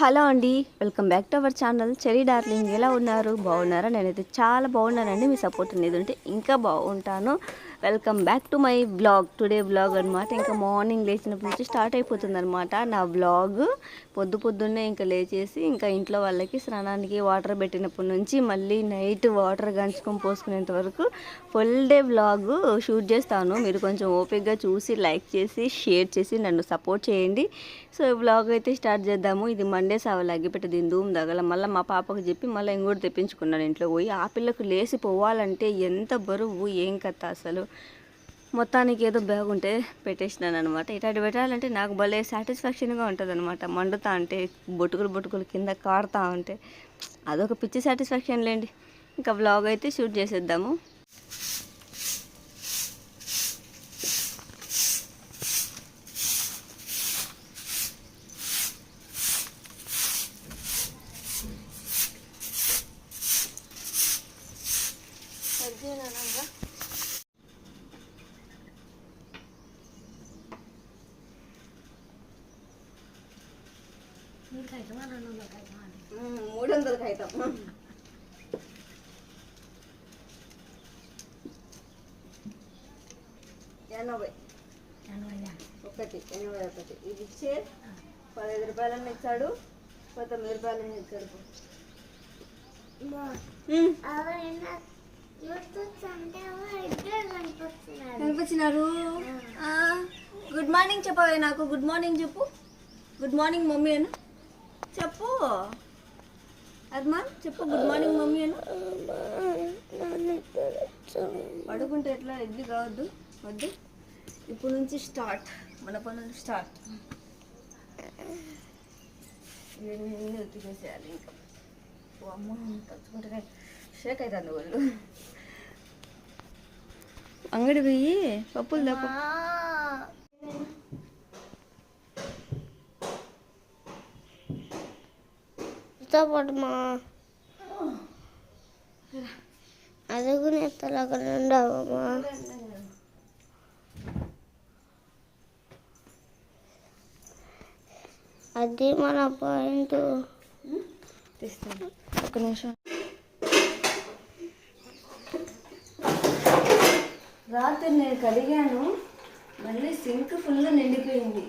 Hello అండి welcome back to our channel. Cherry darling ఎలా ఉన్నారు? బాగున్నారా? నేనైతే చాలా బాగున్నానండి. మీ సపోర్ట్ అనేది ఉంటే ఇంకా బాగుంటాను. Welcome back to my blog. Today blog అనమాట ఇంకా మార్నింగ్ లేచినప్పటి నుంచి స్టార్ట్ అయిపోతుంది అనమాట నా బ్లాగ్. పొద్దు పొద్దున్నే ఇంకా లేచేసి ఇంకా ఇంట్లో వాళ్ళకి స్నానానికి వాటర్ పెట్టినప్పటి నుంచి మళ్ళీ నైట్ వాటర్ గంచుకొని పోసుకునేంత వరకు ఫుల్ డే బ్లాగ్ షూట్ చేస్తాను. మీరు కొంచెం ఓపిక్గా చూసి లైక్ చేసి షేర్ చేసి నన్ను సపోర్ట్ చేయండి. సో ఈ బ్లాగ్ అయితే స్టార్ట్ చేద్దాము. ఇది మండే సావలు అగ్గిపెట్టి దీని ధూమ్ తగల. మళ్ళీ మా పాపకు చెప్పి మళ్ళీ ఇంకోటి తెప్పించుకున్నాను ఇంట్లో పోయి. ఆ పిల్లకు లేచి పోవాలంటే ఎంత బరువు ఏం కథ అసలు. మొత్తానికి ఏదో బ్యాగ్ ఉంటే పెట్టేసినాను అనమాట ఇట్లాంటి పెట్టాలంటే నాకు భలే సాటిస్ఫాక్షన్గా ఉంటుంది అనమాట మండుతా అంటే బొట్టుకులు బొట్టుకులు కింద కారుతా ఉంటే అదొక పిచ్చి సాటిస్ఫాక్షన్ లేండి. ఇంకా బ్లాగ్ అయితే షూట్ చేసేద్దాము. మూడు వందల కాగితం ఎనభై ఒకటి ఎనభై ఒకటి ఇది ఇచ్చే పదహైదు రూపాయలన్నీ ఇచ్చాడు పంతొమ్మిది రూపాయలన్నీ ఇచ్చాడు కనిపించినారు గుడ్ మార్నింగ్ చెప్పవే నాకు. గుడ్ మార్నింగ్ చెప్పు. గుడ్ మార్నింగ్ మమ్మీ అను చెప్పు. అర్మా చెప్పు. గుడ్ మార్నింగ్ మమ్మీ అని. పడుకుంటే ఎట్లా? ఇది కావద్దు. వద్దు. ఇప్పుడు నుంచి స్టార్ట్ మన పనులు స్టార్ట్ ఇవన్నీ ఉతికేసేయాలి ఇంకా ఓ అమ్మ తచ్చుకుంటేనే షేక్ అవుతుంది వాళ్ళు అంగడి పోయి పప్పులు తప్పు ఇష్టపడమా? అదుగునే తలక ఉండవమ్మా అది మన పాయింట్. ఒక నిమిషం. రాత్రి నేను కడిగాను మళ్ళీ సింక్ ఫుల్ నిండిపోయింది.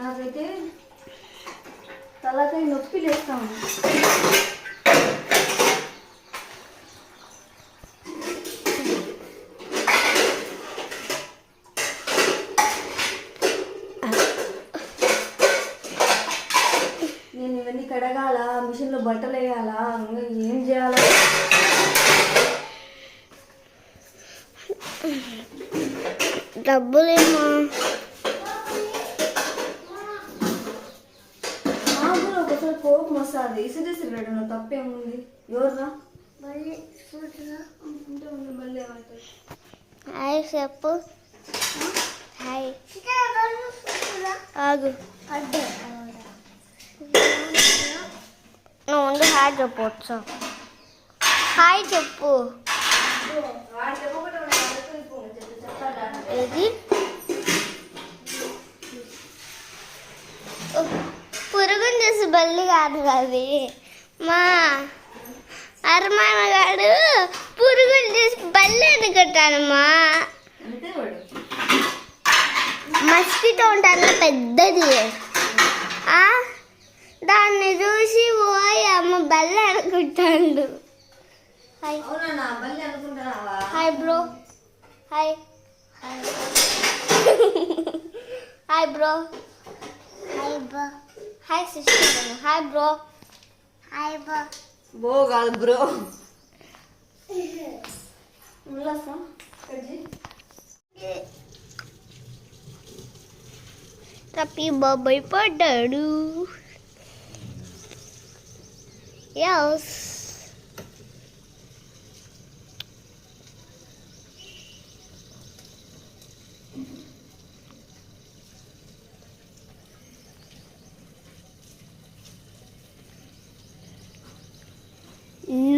నాకైతే తలకాయ నొప్పి లేస్తాము నేను ఇవన్నీ కడగాల మిషన్లో బట్టలు వేయాలా ఏం చేయాలా? డబ్బులేమా? వస్తుంది. ఇసురు ఇసురు పెట్టడం తప్పేముంది ఎవర్రా? హాయ్ చెప్పు. హాయ్. ఆగు. నువ్వు హాయ్ చెప్పవచ్చు హాయ్ చెప్పు. ఏది? చేసి బల్లి కాదు అది. మా అరమాన గాడు పురుగుని చేసి బల్లి అనుకుంటానమ్మా మస్కిటో ఉంటుంది పెద్దది. ఆ, దాన్ని చూసి పోయి అమ్మ బల్లి అనుకుంటాడు hi. Hi bro. Hi. Hi bro. Hi bro. Hi sister hi bro hi bro బో కాదు బ్రో ఉల్లాసం కజ్జి తప్పి బాబాయ్ పడ్డాడు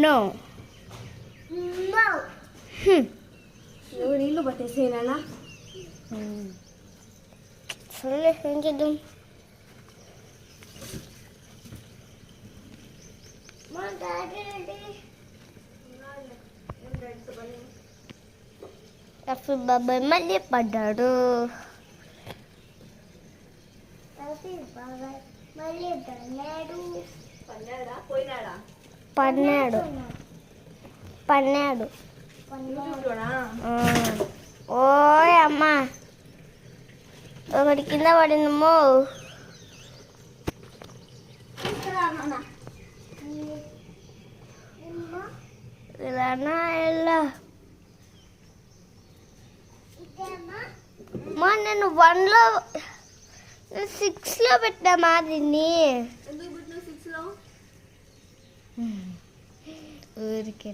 నో నువ్వు నీళ్ళు పట్టేసేనా సరే ఏం చేద్దాం? రఫీ బాబాయ్ మళ్ళీ పడ్డాడు. పన్నాడా పోయినాడా? పన్నాడు. పన్నాడు. యూట్యూబ్లోనా ఓయ్ అమ్మా. ఒకటి కింద పడిందమ్మో. ఇలానా ఎలా మా నేను వన్లో సిక్స్లో పెట్టామా దీన్ని ఎందుకు పెట్టినావు సిక్స్లో ఊరికే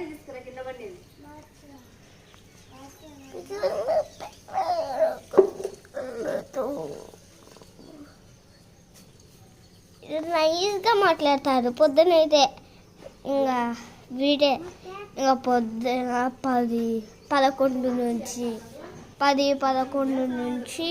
తీసుకురా కింద పడింది నైస్గా మాట్లాడతారు పొద్దునైతే ఇంకా వీడే ఇంకా పొద్దున పది పదకొండు నుంచి పది పదకొండు నుంచి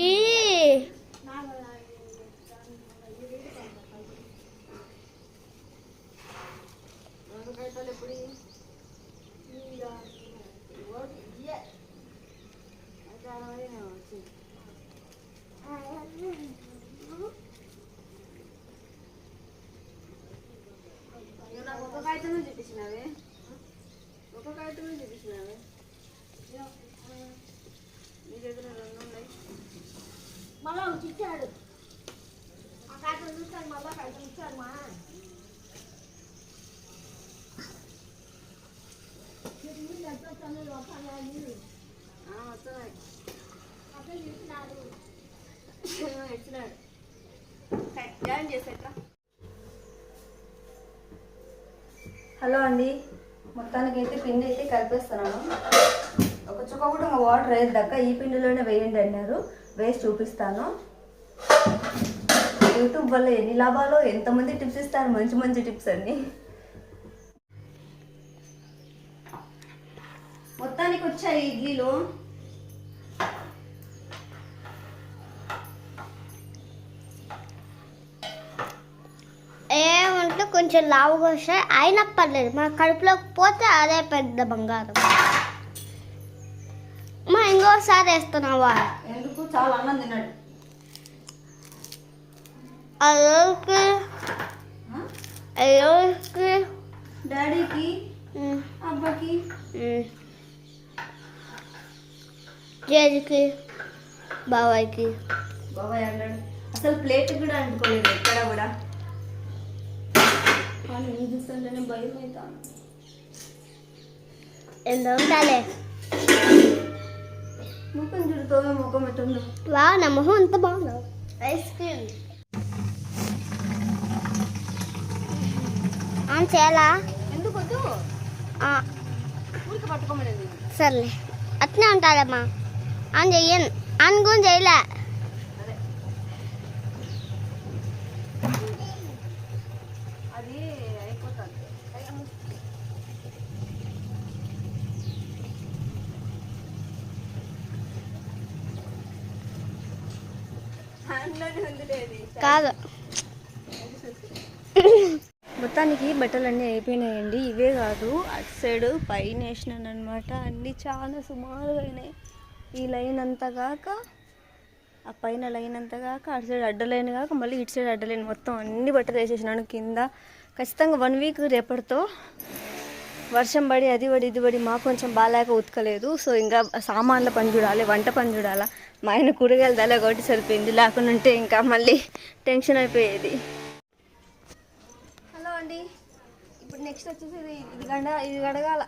నువ్వు నాకు ఒక కాగితమే చూపించినావే ఒక కాగితమే చూపించినావే నీ దగ్గర రెండు ఉన్నాయి. మళ్ళా ఇచ్చాడు. ఆ కాగితం చూస్తాడు మళ్ళా కాగితం ఇచ్చాడు మా. వస్తున్నాయి. ఇచ్చినాడు. జాయిన్ చేసేట్రా హలో అండి. మొత్తానికి అయితే పిండి అయితే కలిపేస్తున్నాను. ఒక చుక్క కూడా ఇంకా వాటర్ వేయద్దాక ఈ పిండిలోనే వేయండి అన్నారు. వేసి చూపిస్తాను. యూట్యూబ్ వల్ల ఎన్ని లాభాలు ఎంతమంది టిప్స్ ఇస్తారు? మంచి మంచి టిప్స్ అన్నీ మొత్తానికి వచ్చాయి ఇడ్లీలు. ఏ కొంచెం లావుగా వస్తాయి అయినా పర్లేదు. మన కడుపులోకి పోతే అదే పెద్ద బంగారం. మా ఇంకోసారి వేస్తున్నావా? ఎందుకు? చాలా అన్నం తిన్నాడు. అయ్యోకి? అయ్యోకి డాడీకి అబ్బాకి. జేజుకి బాబాయ్కి. బాబాయ్ అన్నాడు. అసలు ప్లేట్ కూడా అంటుకోలేదు ఎక్కడ కూడా. కానీ ఏం చూస్తుంటేనే భయం అవుతాను ఎంత ఉంటాలే? ముఖం చూడుతోమే ముఖం ఎట్టుందో. వా నా మొహం అంత బాగుందా. Ice cream. ఆన్ చేయాలా? ఎందుకు వద్దు? ఊరికి పట్టుకోమనేది. సర్లే. అట్నే ఉంటాదమ్మా ఆన్ చెయ్యను. ఆన్ కూడా చేయలే అదే అది అయిపోతుంది హ్యాండ్లోనే ఉంది లేదు కాదు. మొత్తానికి బట్టలన్నీ అయిపోయినాయండి. ఇవే కాదు అటు సైడ్ పైన వేసినాను అనమాట అన్నీ చాలా సుమారుగా అయినాయి. ఈ లైన్ అంతా కాక ఆ పైన లైన్ అంతా కాక అటు సైడ్ అడ్డలైన్ కాక మళ్ళీ ఇటు సైడ్ అడ్డలైన్ మొత్తం అన్ని బట్టలు వేసేసినాను కింద. ఖచ్చితంగా వన్ వీక్ రేపటితో వర్షం పడి అది పడి ఇది పడి మాకు కొంచెం బాగాలేక ఉతకలేదు. సో ఇంకా సామాన్ల పని చూడాలి వంట పని చూడాలా. మా ఆయన కూరగాయలు దళ ఒకటి సరిపోయింది. లేకుండా ఉంటే ఇంకా మళ్ళీ టెన్షన్ అయిపోయేది. హలో అండి. ఇప్పుడు నెక్స్ట్ వచ్చేసి ఇది ఇది గండ ఇది గడగాల.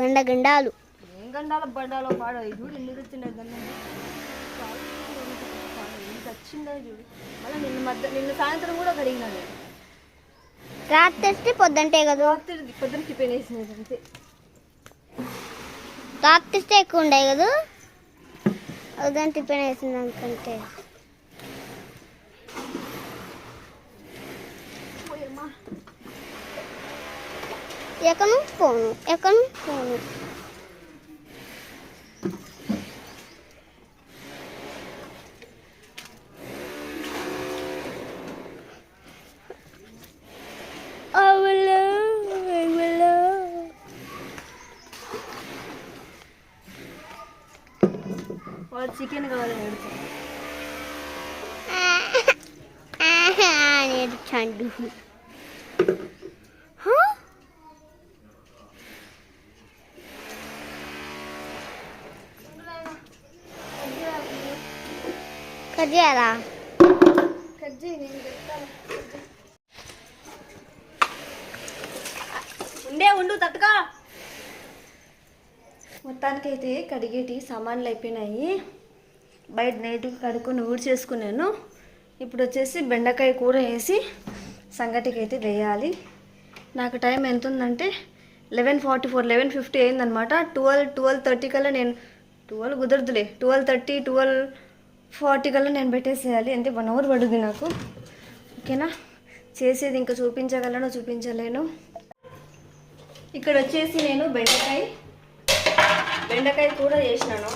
గండ గండాలు. ఏం గండాల బండాలో పాడో? ఇది చూడు ఎన్ని వచ్చిండే గండం ఎంత వచ్చిందో చూడు. మళ్ళీ నిన్న మధ్య నిన్న సాయంత్రం కూడా కడిగినా నేను. రాత్రి పొద్దంటే కదా. రాత్రి పొద్దున టిఫిన్ వేసినది అంతే. రాత్రి తెస్తే ఎక్కువ ఉండే కదా. ఉదయం టిఫిన్ వేసిన దానికంటే పోయమ్మా ఎక్కను పోను? ఎక్కను పోను? చికెన్ కావాలని ఏడుస్తాను కట్ చేయాలా ఉండే ఉండు తట్టుగా అయితే కడిగేటి సామాన్లు అయిపోయినాయి. బయట నైట్కి కడుక్కొని ఊడ్చేసుకున్నాను ఇప్పుడు వచ్చేసి బెండకాయ కూర వేసి సంగటికి అయితే వేయాలి. నాకు టైం ఎంత ఉందంటే eleven forty four eleven fifty అయిందనమాట ట్వెల్వ్ ట్వెల్వ్ థర్టీ కల్లా నేను ట్వెల్వ్ కుదరదులే. ట్వెల్వ్ థర్టీ ట్వెల్వ్ ఫార్టీ కల్లా నేను పెట్టేసేయాలి. అంటే వన్ అవర్ పడుతుంది నాకు. ఓకేనా? చేసేది ఇంకా చూపించగలను చూపించలేను. ఇక్కడ వచ్చేసి నేను బెండకాయ బెండకాయ కూర చేసినాను.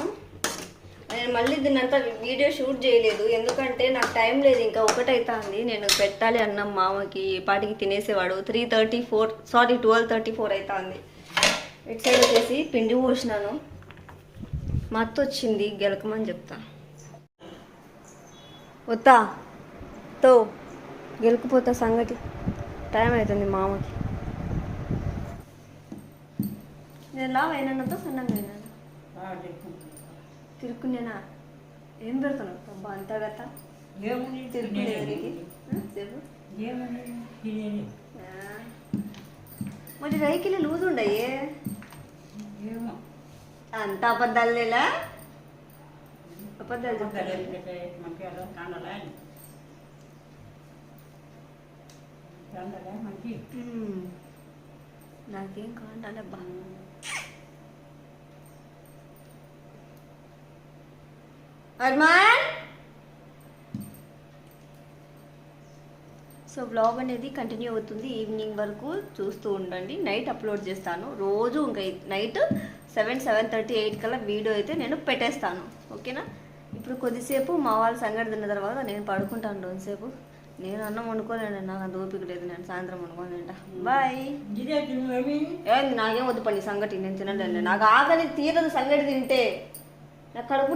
నేను మళ్ళీ దీన్నంతా వీడియో షూట్ చేయలేదు. ఎందుకంటే నాకు టైం లేదు ఇంకా ఒకటైతుంది. నేను పెట్టాలి అన్నం మామకి పాటికి తినేసేవాడు. Three thirty four sorry twelve thirty four అవుతుంది ఇట్ సైడ్ వచ్చేసి పిండి పోసినాను. మా వచ్చింది గెలకమని చెప్తా. వద్దా తో గెలుకుపోతా సంగతి టైం అవుతుంది మామకి. నేను లావ్ అయినానంతో సన్నంగా అయినాను. తిరుక్కునేనా? ఏం పెడతాను అబ్బా అంతా గత తిరుక్కునేదానికి చెప్పు. మరి రైకిలి లూజ్ ఉండయే? అంత అబద్ధాలు చెప్తాను మ్మ్. నాకేం కాంటాలబ్బా అర్మాన్? సో బ్లాగ్ అనేది కంటిన్యూ అవుతుంది ఈవినింగ్ వరకు చూస్తూ ఉండండి. నైట్ అప్లోడ్ చేస్తాను. రోజు ఇంకా night seven seven thirty eight కల్లా వీడియో అయితే నేను పెట్టేస్తాను. ఓకేనా? ఇప్పుడు కొద్దిసేపు మా వాళ్ళ సంగతి తిన్న తర్వాత నేను పడుకుంటాను రోజుసేపు. నేను అన్నం వండుకోలేను నాకు అంత ఓపిక లేదు నేను సాయంత్రం వండుకొని తింటా బాయ్ నాకేం వద్దు పని సంగటి నేను తినలేను నాకు ఆకలి తీరదు సంగటి తింటే. కడుపు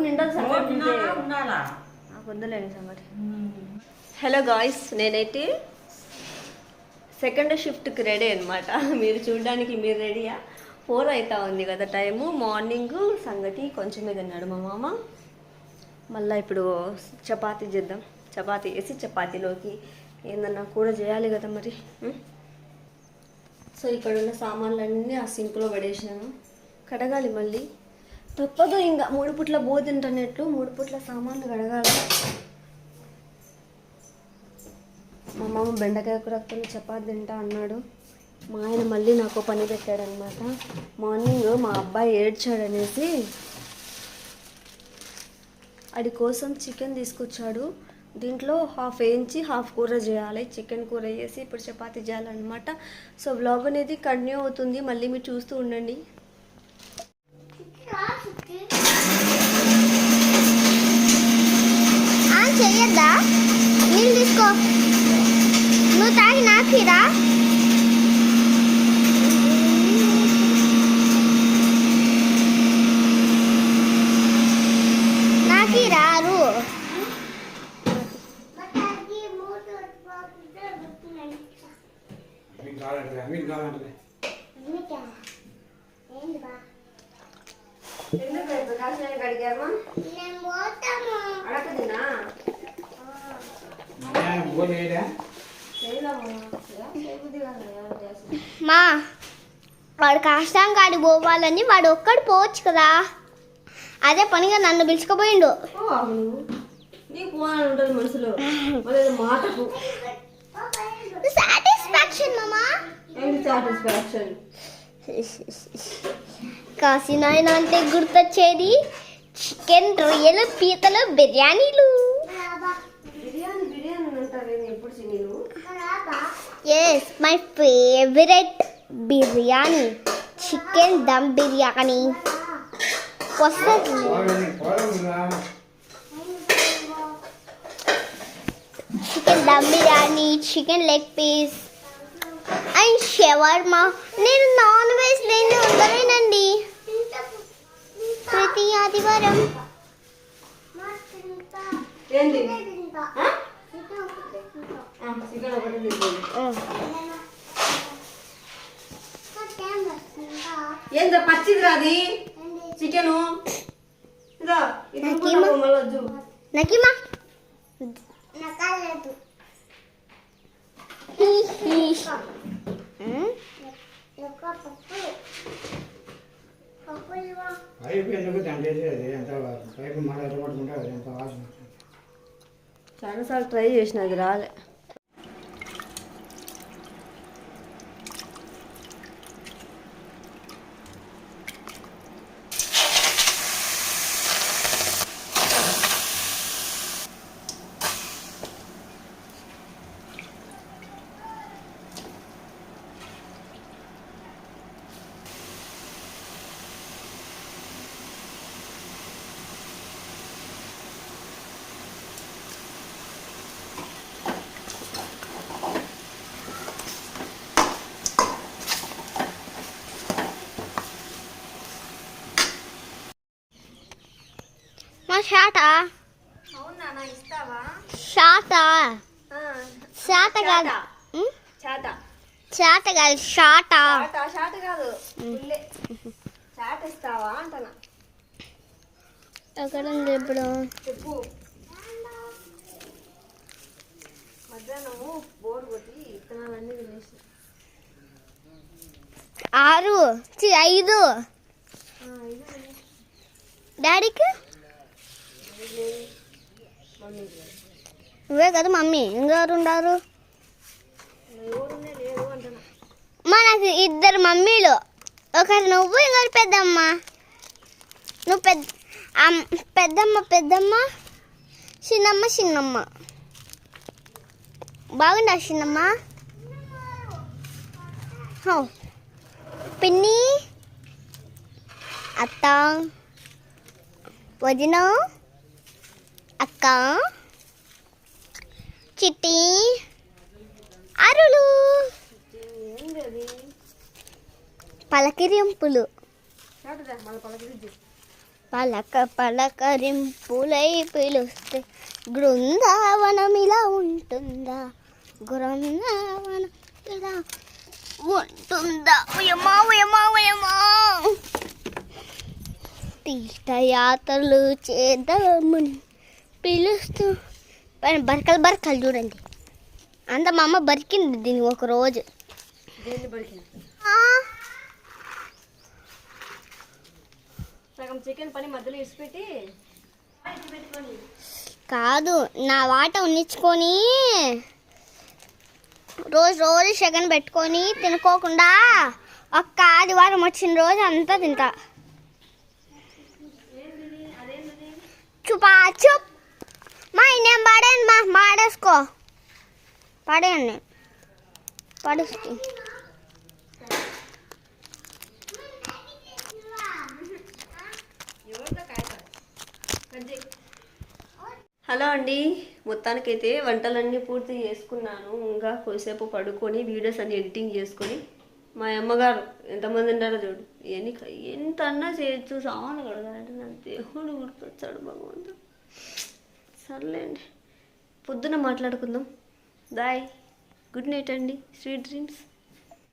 నాకు వద్దులేని సంగటి హలో గాయ్స్ నేనైతే సెకండ్ షిఫ్ట్కి రెడీ అనమాట మీరు చూడడానికి మీరు రెడీయా? ఫోర్ అవుతా ఉంది కదా టైము. మార్నింగ్ సంగటి కొంచెమే తిన్నాడు మా మామ. మళ్ళీ ఇప్పుడు చపాతీ చేద్దాం. చపాతీ వేసి చపాతీలోకి ఏందన్నా కూర చేయాలి కదా మరి? సో ఇక్కడ ఉన్న సామాన్లన్నీ ఆ సింక్లో పడేసినాను. కడగాలి మళ్ళీ. తప్పదు ఇంకా మూడు పుట్ల బో తింటనట్లు మూడు పుట్ల సామాన్లు కడగాలి. మా మామ బెండకాయ కూరతో చపాతి తింటా అన్నాడు. మా ఆయన మళ్ళీ నాకు పని పెట్టాడనమాట. మార్నింగ్ మా అబ్బాయి ఏడ్చాడనేసి అది కోసం చికెన్ తీసుకొచ్చాడు. దీంట్లో హాఫ్ వేయించి హాఫ్ కూర చేయాలి. చికెన్ కూర వేసి ఇప్పుడు చపాతీ చేయాలన్నమాట. సో బ్లాగ్ అనేది కంటిన్యూ అవుతుంది. మళ్ళీ మీరు చూస్తూ ఉండండి. చెయ్యద్దా? నీళ్ళు తీసుకో. నువ్వు తాగి నాకు నాకి రారు మీకు కావాలంటే మీకు కావాలంటే భోజనం చేయడా మా వాడు కాష్టం కాడి పోవాలని వాడు ఒక్కడు పోవచ్చు కదా. అదే పనిగా నన్ను పిలుచుకుపోయిండు. సాటిస్ఫాక్షన్ మామా? సాటిస్ఫాక్షన్ కాశీనాయన అంటే గుర్తొచ్చేది చికెన్ రొయ్యలు పీతలు బిర్యానీలు బిర్యానీ బిర్యానీ అంటారు ఎప్పుడు నేను yes my favourite biryani chicken dum biryani వస్తుంది chicken dum biryani chicken leg piece and shawarma నేను నాన్ వెజ్ లేని ఉండలేనండి. ప్రతి ఆదివారం. ఏంది ఆ? ఆ, చికెన్ ఒకటి తింటుంది ఏందో పచ్చిది రాది చికెను? ఇదో ఇది నాకేమో- మళ్ళీ వద్దు. నకిమా పైపు ఎందుకు దాంట్లో వేసేది ఎంత పైపు మళ్ళీ ఎట్లా పట్టుకుంటే అది ఎంత వాసన. చాలాసార్లు ట్రై చేసిన అది రాలే మా షాట అవునా నా ఇస్తావా షాట షాట కాదు? చాట షాట కాదు షాట. చాట చాట కాదు. చాట ఇస్తావా అంటనా ఎక్కడ ఉంది ఇప్పుడు? చెప్పు. మధ్యాహ్నము బోర్ కొట్టి విత్తనాలన్నీ తినేసి. ఆరు చి, ఐదు. డాడీకి? నువ్వే కదా మమ్మీ. ఇంకెవరు ఉండారు? మనకు మా ఇద్దరు మమ్మీలు. ఒకరు నువ్వు ఇంకొకరు పెద్దమ్మ. నువ్వు పెద్ద పెద్దమ్మ పెద్దమ్మ చిన్నమ్మ చిన్నమ్మ. బాగుందా చిన్నమ్మ? పిన్ని? అత్త? వదిన? అక్క? చిట్టి? అరులు. పలకరింపులు. పలక పలకరింపులై పిలుస్తే బృందావనం ఇలా ఉంటుందా? బృందావనం ఇలా ఉంటుందా? ఉయమా ఉయమా ఉయమా తీర్థయాత్రలు చేద్దామని పిలుస్తూ బరకలు బరకలు చూడండి. అంత మా అమ్మ బరికింది దీన్ని ఒక రోజు. చికెన్ పని మధ్యలో ఇసిపెట్టి కాదు నా వాట ఉన్నించుకొని రోజు రోజు షగన్ పెట్టుకొని తినుకోకుండా ఒక్క ఆదివారం వచ్చిన రోజు అంతా తింటా. చుపా చుప్. మా నేను పడేయండి మా పడేయండి. పడేసి. హలో అండి. మొత్తానికైతే వంటలన్నీ పూర్తి చేసుకున్నాను. ఇంకా కొద్దిసేపు పడుకొని వీడియోస్ అన్ని ఎడిటింగ్ చేసుకొని మా అమ్మగారు ఎంతమంది ఉంటారో చూడు. ఎన్ని ఎంత అన్నా చేయొచ్చు. సామాన్లు కడగాలంటే నా దేవుడు గుర్తొచ్చాడు భగవంతుడు. సర్లేండి. పొద్దున మాట్లాడుకుందాం. బాయ్. గుడ్ నైట్ అండి. Sweet dreams.